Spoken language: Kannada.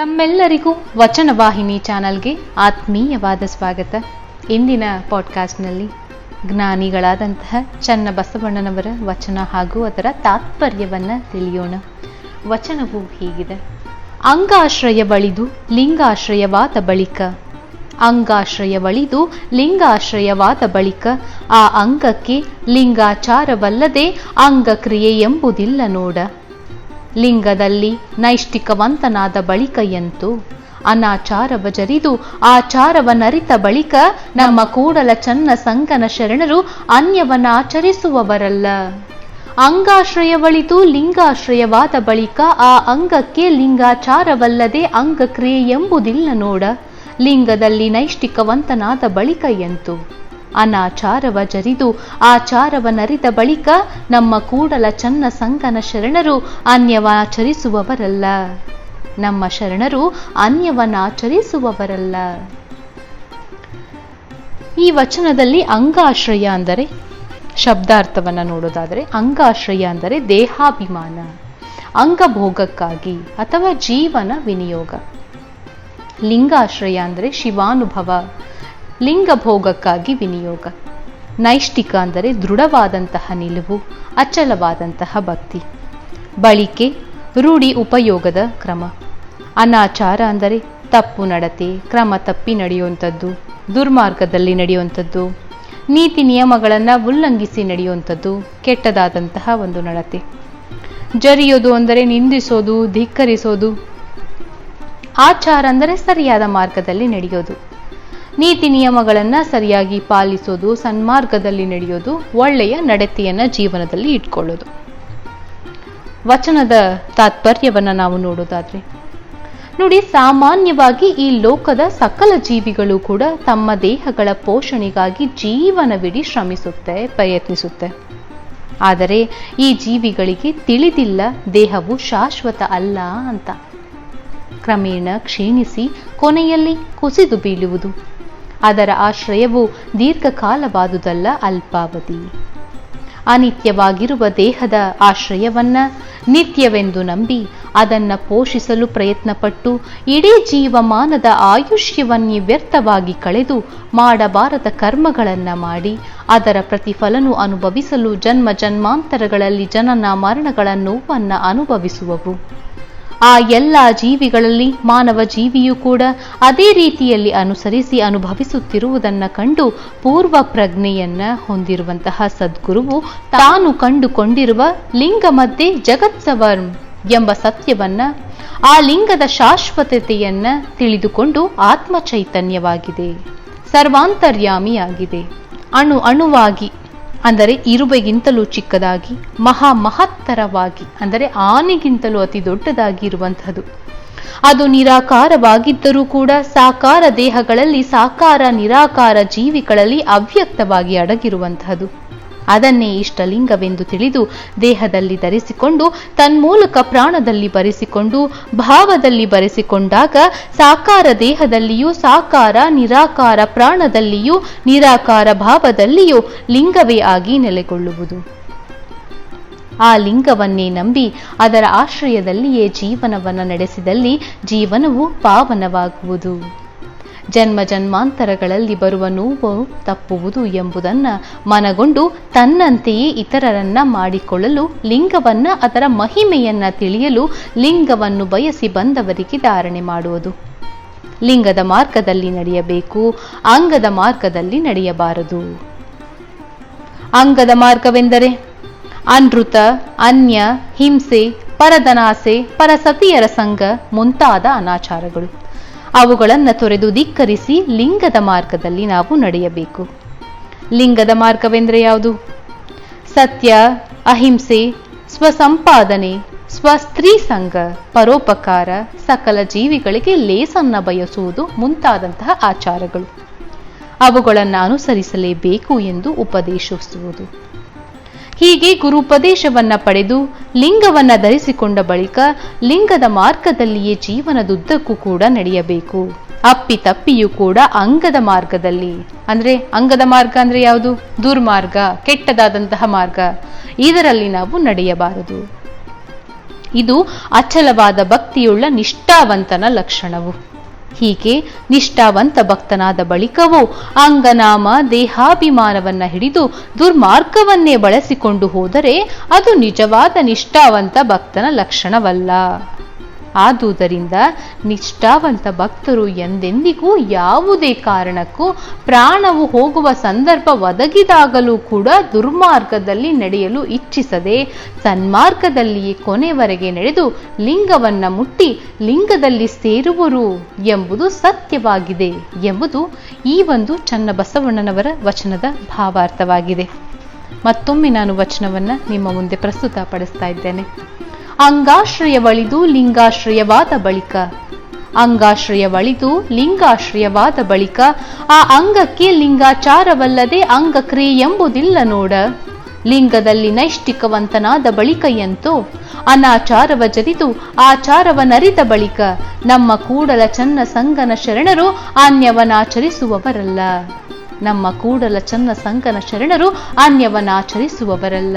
ತಮ್ಮೆಲ್ಲರಿಗೂ ವಚನವಾಹಿನಿ ಚಾನಲ್ಗೆ ಆತ್ಮೀಯವಾದ ಸ್ವಾಗತ. ಇಂದಿನ ಪಾಡ್ಕಾಸ್ಟ್ನಲ್ಲಿ ಜ್ಞಾನಿಗಳಾದಂತಹ ಚನ್ನಬಸವಣ್ಣನವರ ವಚನ ಹಾಗೂ ಅದರ ತಾತ್ಪರ್ಯವನ್ನು ತಿಳಿಯೋಣ. ವಚನವು ಹೀಗಿದೆ. ಅಂಗಾಶ್ರಯ ಬಳಿದು ಲಿಂಗಾಶ್ರಯವಾದ ಬಳಿಕ. ಅಂಗಾಶ್ರಯ ಬಳಿದು ಲಿಂಗಾಶ್ರಯವಾದ ಬಳಿಕ. ಆ ಅಂಗಕ್ಕೆ ಲಿಂಗಾಚಾರವಲ್ಲದೆ ಅಂಗಕ್ರಿಯೆ ಎಂಬುದಿಲ್ಲ ನೋಡ. ಲಿಂಗದಲ್ಲಿ ನೈಷ್ಠಿಕವಂತನಾದ ಬಳಿಕ ಎಂತು? ಅನಾಚಾರವ ಜರಿದು ಆಚಾರವನರಿತ ಬಳಿಕ ನಮ್ಮ ಕೂಡಲ ಚನ್ನ ಸಂಗನ ಶರಣರು ಅನ್ಯವನಾಚರಿಸುವವರಲ್ಲ ಅಂಗಾಶ್ರಯ ಅಂಗಾಶ್ರಯವಳಿತು ಲಿಂಗಾಶ್ರಯವಾದ ಬಳಿಕ ಆ ಅಂಗಕ್ಕೆ ಲಿಂಗಾಚಾರವಲ್ಲದೆ ಅಂಗಕ್ರಿಯೆ ಎಂಬುದಿಲ್ಲ ನೋಡ. ಲಿಂಗದಲ್ಲಿ ನೈಷ್ಠಿಕವಂತನಾದ ಬಳಿಕ ಎಂತು? ಅನಾಚಾರವ ಜರಿದು ಆಚಾರವನರಿದ ಬಳಿಕ ನಮ್ಮ ಕೂಡಲ ಚನ್ನ ಸಂಗನ ಶರಣರು ಅನ್ಯವಾಚರಿಸುವವರಲ್ಲ. ನಮ್ಮ ಶರಣರು ಅನ್ಯವನಾಚರಿಸುವವರಲ್ಲ. ಈ ವಚನದಲ್ಲಿ ಅಂಗಾಶ್ರಯ ಅಂದರೆ ಶಬ್ದಾರ್ಥವನ್ನು ನೋಡೋದಾದರೆ ಅಂಗಾಶ್ರಯ ಅಂದರೆ ದೇಹಾಭಿಮಾನ, ಅಂಗಭೋಗಕ್ಕಾಗಿ ಅಥವಾ ಜೀವನ ವಿನಿಯೋಗ. ಲಿಂಗಾಶ್ರಯ ಅಂದರೆ ಶಿವಾನುಭವ ಲಿಂಗಭೋಗಕ್ಕಾಗಿ ವಿನಿಯೋಗ. ನೈಷ್ಠಿಕ ಅಂದರೆ ದೃಢವಾದಂತಹ ನಿಲುವು, ಅಚಲವಾದಂತಹ ಭಕ್ತಿ. ಬಳಿಕೆ, ರೂಢಿ ಉಪಯೋಗದ ಕ್ರಮ. ಅನಾಚಾರ ಅಂದರೆ ತಪ್ಪು ನಡತೆ, ಕ್ರಮ ತಪ್ಪಿ ನಡೆಯುವಂಥದ್ದು, ದುರ್ಮಾರ್ಗದಲ್ಲಿ ನಡೆಯುವಂಥದ್ದು, ನೀತಿ ನಿಯಮಗಳನ್ನು ಉಲ್ಲಂಘಿಸಿ ನಡೆಯುವಂಥದ್ದು, ಕೆಟ್ಟದಾದಂತಹ ಒಂದು ನಡತೆ. ಜರಿಯೋದು ಅಂದರೆ ನಿಂದಿಸೋದು, ಧಿಕ್ಕರಿಸೋದು. ಆಚಾರ ಅಂದರೆ ಸರಿಯಾದ ಮಾರ್ಗದಲ್ಲಿ ನಡೆಯೋದು. ನೀತಿ ನಿಯಮಗಳನ್ನು ಸರಿಯಾಗಿ ಪಾಲಿಸೋದು, ಸನ್ಮಾರ್ಗದಲ್ಲಿ ನಡೆಯೋದು, ಒಳ್ಳೆಯ ನಡತೆಯನ್ನು ಜೀವನದಲ್ಲಿ ಇಟ್ಕೊಳ್ಳೋದು. ವಚನದ ತಾತ್ಪರ್ಯವನ್ನು ನಾವು ನೋಡೋದಾದ್ರೆ, ನೋಡಿ ಸಾಮಾನ್ಯವಾಗಿ ಈ ಲೋಕದ ಸಕಲ ಜೀವಿಗಳು ಕೂಡ ತಮ್ಮ ದೇಹಗಳ ಪೋಷಣೆಗಾಗಿ ಜೀವನವಿಡೀ ಶ್ರಮಿಸುತ್ತೆ, ಪ್ರಯತ್ನಿಸುತ್ತೆ. ಆದರೆ ಈ ಜೀವಿಗಳಿಗೆ ತಿಳಿದಿಲ್ಲ ದೇಹವು ಶಾಶ್ವತ ಅಲ್ಲ ಅಂತ. ಕ್ರಮೇಣ ಕ್ಷೀಣಿಸಿ ಕೊನೆಯಲ್ಲಿ ಕುಸಿದು ಬೀಳುವುದು. ಅದರ ಆಶ್ರಯವು ದೀರ್ಘಕಾಲವಾದುದಲ್ಲ ಅಲ್ಪಾವಧಿ. ಅನಿತ್ಯವಾಗಿರುವ ದೇಹದ ಆಶ್ರಯವನ್ನ ನಿತ್ಯವೆಂದು ನಂಬಿ ಅದನ್ನು ಪೋಷಿಸಲು ಪ್ರಯತ್ನಪಟ್ಟು ಇಡೀ ಜೀವಮಾನದ ಆಯುಷ್ಯವನ್ನೇ ವ್ಯರ್ಥವಾಗಿ ಕಳೆದು ಮಾಡಬಾರದ ಕರ್ಮಗಳನ್ನು ಮಾಡಿ ಅದರ ಪ್ರತಿಫಲನು ಅನುಭವಿಸಲು ಜನ್ಮ ಜನ್ಮಾಂತರಗಳಲ್ಲಿ ಜನನ ಮರಣಗಳ ನೋವನ್ನು ಅನುಭವಿಸುವವು. ಆ ಎಲ್ಲ ಜೀವಿಗಳಲ್ಲಿ ಮಾನವ ಜೀವಿಯೂ ಕೂಡ ಅದೇ ರೀತಿಯಲ್ಲಿ ಅನುಸರಿಸಿ ಅನುಭವಿಸುತ್ತಿರುವುದನ್ನು ಕಂಡು ಪೂರ್ವ ಪ್ರಜ್ಞೆಯನ್ನ ಹೊಂದಿರುವಂತಹ ಸದ್ಗುರುವು ತಾನು ಕಂಡುಕೊಂಡಿರುವ ಲಿಂಗ ಮಧ್ಯೆ ಜಗತ್ಸವರ್ಮ್ ಎಂಬ ಸತ್ಯವನ್ನ, ಆ ಲಿಂಗದ ಶಾಶ್ವತತೆಯನ್ನು ತಿಳಿದುಕೊಂಡು ಆತ್ಮ ಚೈತನ್ಯವಾಗಿದೆ ಸರ್ವಾಂತರ್ಯಾಮಿಯಾಗಿದೆ. ಅಣು ಅಣುವಾಗಿ ಅಂದರೆ ಇರುವೆಗಿಂತಲೂ ಚಿಕ್ಕದಾಗಿ ಮಹಾ ಮಹತ್ತರವಾಗಿ ಅಂದರೆ ಆನೆಗಿಂತಲೂ ಅತಿ ದೊಡ್ಡದಾಗಿ ಇರುವಂತಹದು ಅದು ನಿರಾಕಾರವಾಗಿದ್ದರೂ ಕೂಡ ಸಾಕಾರ ದೇಹಗಳಲ್ಲಿ ಸಾಕಾರ ನಿರಾಕಾರ ಜೀವಿಗಳಲ್ಲಿ ಅವ್ಯಕ್ತವಾಗಿ ಅಡಗಿರುವಂತಹದ್ದು ಅದನ್ನೇ ಇಷ್ಟಲಿಂಗವೆಂದು ತಿಳಿದು ದೇಹದಲ್ಲಿ ಧರಿಸಿಕೊಂಡು ತನ್ಮೂಲಕ ಪ್ರಾಣದಲ್ಲಿ ಬರೆಸಿಕೊಂಡು ಭಾವದಲ್ಲಿ ಬರೆಸಿಕೊಂಡಾಗ ಸಾಕಾರ ದೇಹದಲ್ಲಿಯೂ ಸಾಕಾರ ನಿರಾಕಾರ ಪ್ರಾಣದಲ್ಲಿಯೂ ನಿರಾಕಾರ ಭಾವದಲ್ಲಿಯೂ ಲಿಂಗವೇ ಆಗಿ ನೆಲೆಗೊಳ್ಳುವುದು. ಆ ಲಿಂಗವನ್ನೇ ನಂಬಿ ಅದರ ಆಶ್ರಯದಲ್ಲಿಯೇ ಜೀವನವನ್ನು ನಡೆಸಿದಲ್ಲಿ ಜೀವನವು ಪಾವನವಾಗುವುದು. ಜನ್ಮ ಜನ್ಮಾಂತರಗಳಲ್ಲಿ ಬರುವ ನೋವು ತಪ್ಪುವುದು ಎಂಬುದನ್ನು ಮನಗೊಂಡು ತನ್ನಂತೆಯೇ ಇತರರನ್ನ ಮಾಡಿಕೊಳ್ಳಲು ಲಿಂಗವನ್ನ ಅದರ ಮಹಿಮೆಯನ್ನ ತಿಳಿಯಲು ಲಿಂಗವನ್ನು ಬಯಸಿ ಬಂದವರಿಗೆ ಧಾರಣೆ ಮಾಡುವುದು. ಲಿಂಗದ ಮಾರ್ಗದಲ್ಲಿ ನಡೆಯಬೇಕು, ಅಂಗದ ಮಾರ್ಗದಲ್ಲಿ ನಡೆಯಬಾರದು. ಅಂಗದ ಮಾರ್ಗವೆಂದರೆ ಅನೃತ, ಅನ್ಯ, ಹಿಂಸೆ ಪರದನಾಸೆ ಪರಸತಿಯರ ಸಂಘ ಮುಂತಾದ ಅನಾಚಾರಗಳು. ಅವುಗಳನ್ನು ತೊರೆದು ಧಿಕ್ಕರಿಸಿ ಲಿಂಗದ ಮಾರ್ಗದಲ್ಲಿ ನಾವು ನಡೆಯಬೇಕು. ಲಿಂಗದ ಮಾರ್ಗವೆಂದರೆ ಯಾವುದು? ಸತ್ಯ, ಅಹಿಂಸೆ, ಸ್ವಸಂಪಾದನೆ, ಸ್ವಸ್ತ್ರೀ ಸಂಘ, ಪರೋಪಕಾರ, ಸಕಲ ಜೀವಿಗಳಿಗೆ ಲೇಸನ್ನ ಬಯಸುವುದು ಮುಂತಾದಂತಹ ಆಚಾರಗಳು. ಅವುಗಳನ್ನು ಅನುಸರಿಸಲೇಬೇಕು ಎಂದು ಉಪದೇಶಿಸುವುದು. ಹೀಗೆ ಗುರುಪದೇಶವನ್ನ ಪಡೆದು ಲಿಂಗವನ್ನ ಧರಿಸಿಕೊಂಡ ಬಳಿಕ ಲಿಂಗದ ಮಾರ್ಗದಲ್ಲಿಯೇ ಜೀವನದುದ್ದಕ್ಕೂ ಕೂಡ ನಡೆಯಬೇಕು. ಅಪ್ಪಿ ತಪ್ಪಿಯೂ ಕೂಡ ಅಂಗದ ಮಾರ್ಗದಲ್ಲಿ. ಅಂದ್ರೆ ಅಂಗದ ಮಾರ್ಗ ಅಂದ್ರೆ ಯಾವುದು? ದುರ್ಮಾರ್ಗ, ಕೆಟ್ಟದಾದಂತಹ ಮಾರ್ಗ. ಇದರಲ್ಲಿ ನಾವು ನಡೆಯಬಾರದು. ಇದು ಅಚಲವಾದ ಭಕ್ತಿಯುಳ್ಳ ನಿಷ್ಠಾವಂತನ ಲಕ್ಷಣವು. ಹೀಗೆ ನಿಷ್ಠಾವಂತ ಭಕ್ತನಾದ ಬಳಿಕವೂ ಅಂಗನಾಮ, ದೇಹಾಭಿಮಾನವನ್ನ ಹಿಡಿದು ದುರ್ಮಾರ್ಗವನ್ನೇ ಬಳಸಿಕೊಂಡು ಹೋದರೆ ಅದು ನಿಜವಾದ ನಿಷ್ಠಾವಂತ ಭಕ್ತನ ಲಕ್ಷಣವಲ್ಲ. ಆದುದರಿಂದ ನಿಷ್ಠಾವಂತ ಭಕ್ತರು ಎಂದೆಂದಿಗೂ ಯಾವುದೇ ಕಾರಣಕ್ಕೂ ಪ್ರಾಣವು ಹೋಗುವ ಸಂದರ್ಭ ಒದಗಿದಾಗಲೂ ಕೂಡ ದುರ್ಮಾರ್ಗದಲ್ಲಿ ನಡೆಯಲು ಇಚ್ಛಿಸದೆ ಸನ್ಮಾರ್ಗದಲ್ಲಿಯೇ ಕೊನೆವರೆಗೆ ನಡೆದು ಲಿಂಗವನ್ನ ಮುಟ್ಟಿ ಲಿಂಗದಲ್ಲಿ ಸೇರುವರು ಎಂಬುದು ಸತ್ಯವಾಗಿದೆ ಎಂಬುದು ಈ ಒಂದು ಚನ್ನಬಸವಣ್ಣನವರ ವಚನದ ಭಾವಾರ್ಥವಾಗಿದೆ. ಮತ್ತೊಮ್ಮೆ ನಾನು ವಚನವನ್ನು ನಿಮ್ಮ ಮುಂದೆ ಪ್ರಸ್ತುತಪಡಿಸ್ತಾ ಇದ್ದೇನೆ. ಅಂಗಾಶ್ರಯವಳಿದು ಲಿಂಗಾಶ್ರಯವಾದ ಬಳಿಕ. ಅಂಗಾಶ್ರಯವಳಿದು ಲಿಂಗಾಶ್ರಯವಾದ ಬಳಿಕ ಆ ಅಂಗಕ್ಕೆ ಲಿಂಗಾಚಾರವಲ್ಲದೆ ಅಂಗಕ್ರಿಯೆ ಎಂಬುದಿಲ್ಲ ನೋಡ. ಲಿಂಗದಲ್ಲಿ ನೈಷ್ಠಿಕವಂತನಾದ ಬಳಿಕ ಎಂತೋ? ಅನಾಚಾರವ ಜರಿದು ಆಚಾರವನರಿತ ಬಳಿಕ. ನಮ್ಮ ಕೂಡಲ ಚನ್ನ ಸಂಗನ ಶರಣರು ಅನ್ಯವನಾಚರಿಸುವವರಲ್ಲ. ನಮ್ಮ ಕೂಡಲ ಚನ್ನ ಸಂಗನ ಶರಣರು ಅನ್ಯವನಾಚರಿಸುವವರಲ್ಲ.